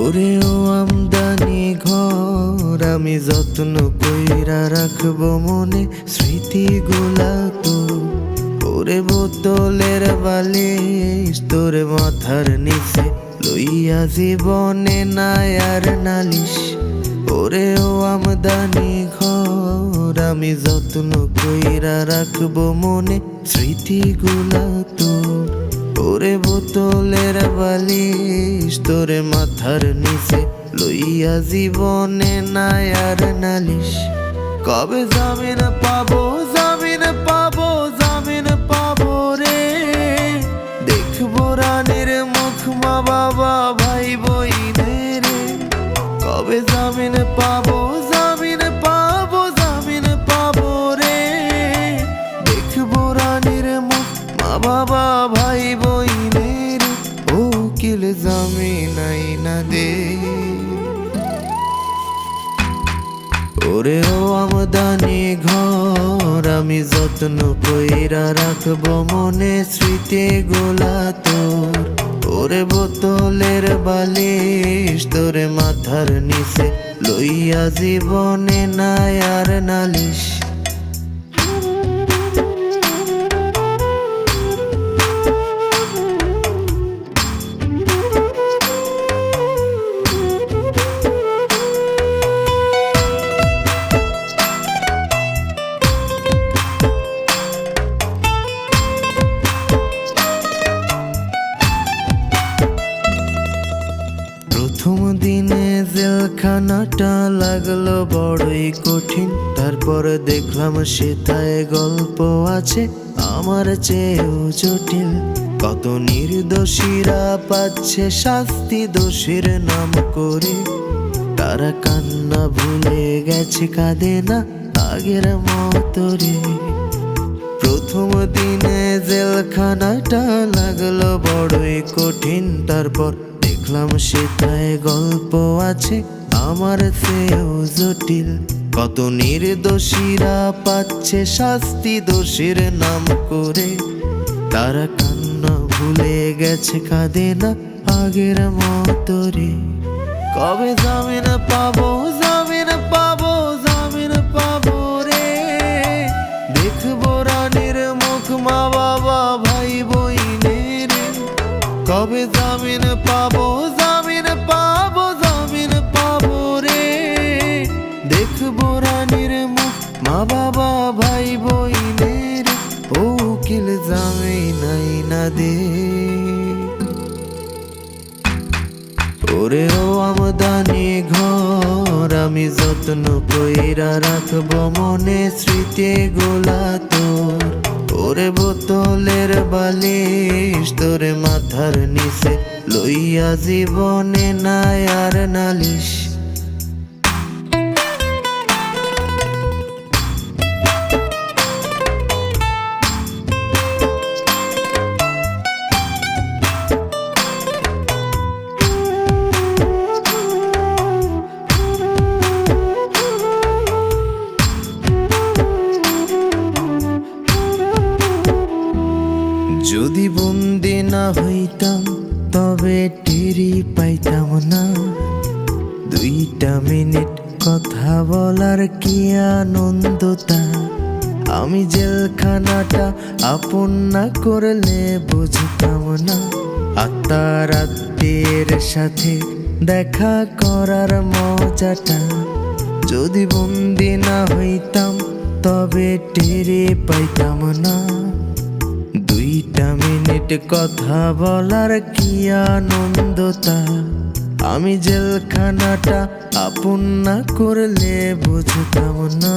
করেও আমদানি ঘর আমি যত্ন কইরা রাখব মনে স্মৃতিগুলা তো। ওরে বোতলের বালে তোর মাথার নিচে লইয়া জীবনে নাই আর নালিশ। ওরে আমদানি ঘর আমি যত্ন কইরা রাখব মনে স্মৃতিগুলা তোর ওরে বোতলের বালিশ, তোরে মাথার নিচে লইয়া জীবনে নাই আর নালিশ। কবে জামিন পাবো জামিন পাবো জামিন পাবো রে? দেখব রানীর মুখ মা বাবা, ভাই বইনের কবে জামিন পাবো ও কিল জামিন না দে। ওরে ও আমদানি ঘর, আমি যত্ন কইরা রাখব মনে স্মৃতি গোলা তোর। ওরে বোতলের বালিশ তোরে মাথার নিচে লইয়া জীবনে নাই আর নালিশ। প্রথম দিনে জেলখানাটা লাগল বড়ই কঠিন। তারপর দেখলাম সেটায় গল্প আছে, আমার চেয়েও জটিল। কত নির্দোষীরা পাচ্ছে শাস্তি, দোষীর নাম করে। তারা কান্না ভুলে গেছে, কাঁদে না আগের মতো রে। প্রথম দিনে জেলখানাটা লাগল বড়ই কঠিন, তারপর দেখলাম সেটায় গল্প আছে। আমার সেও জটিল। কত নির্দোষীরা পাচ্ছে শাস্তি দোষীর নাম করে। তারা কান্না ভুলে গেছে, কাঁদে না আগের মতরে। কবে জামিন পাবো কবে জামিন পাবো জামিন পাবো জামিন পাবো রে। দেখব রানীর মুখ, মা বাবা, ভাই বইনের ও কিল জামিন না দে। ওরে ও আমদানি ঘর, আমি যত্ন কইরা রাখব মনে স্মৃতি গোলা তোর ওরে বোতলের বালিশ তোরে মাথার নিচে লইয়া জীবনে নাই আর নালিশ। যদি বন্দি না হইতাম, তবে টেরি পাইতাম না। দুইটা মিনিট কথা বলার কি আনন্দ তা আমি জেলখানাটা আপন না করলে বুঝতাম না। আত্মার আত্মীয়ের সাথে দেখা করার মজাটা। যদি বন্দি না হইতাম, তবে টেরে পাইতাম না। দুইটা মিনিট কথা বলার কি আনন্দ আমি জেলখানাটা আপন না করলে বুঝতাম না।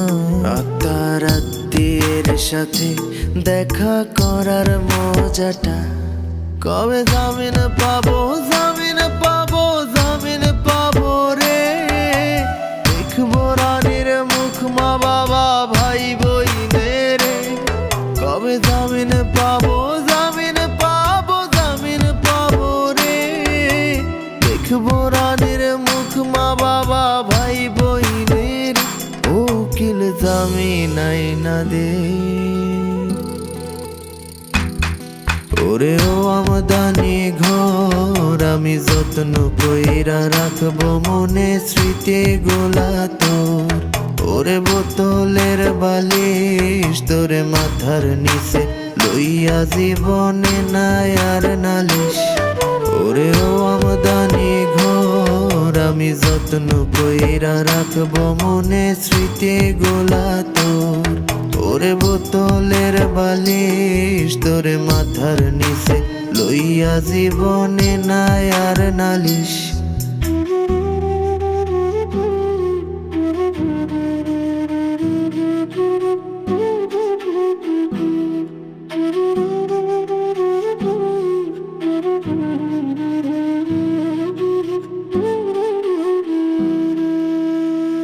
আত্মার আত্মীয়ের সাথে দেখা করার মজাটা। কবে জামিন পাবো জামিন পাবো জামিন পাবো রে? দেখব রানীর মুখ মা বাবা ভাই বই রে কবে জামিন পাবো জামিন আই না দে। ওরে ও আমদানি ঘর, আমি যত্ন কইরা রাখব মনে স্মৃতি গোলা তোর। ওরে বোতলের বালিশ তোরে মাথার নিচে লইয়া জীবনে নাই আর নালিশ। ওরে যত্ন কইরা রাখব মনে স্মৃতি গোলা তোর। তোরে বোতলের বালিশ, তোরে মাথার নিচে লইয়া জীবনে নাই আর নালিশ।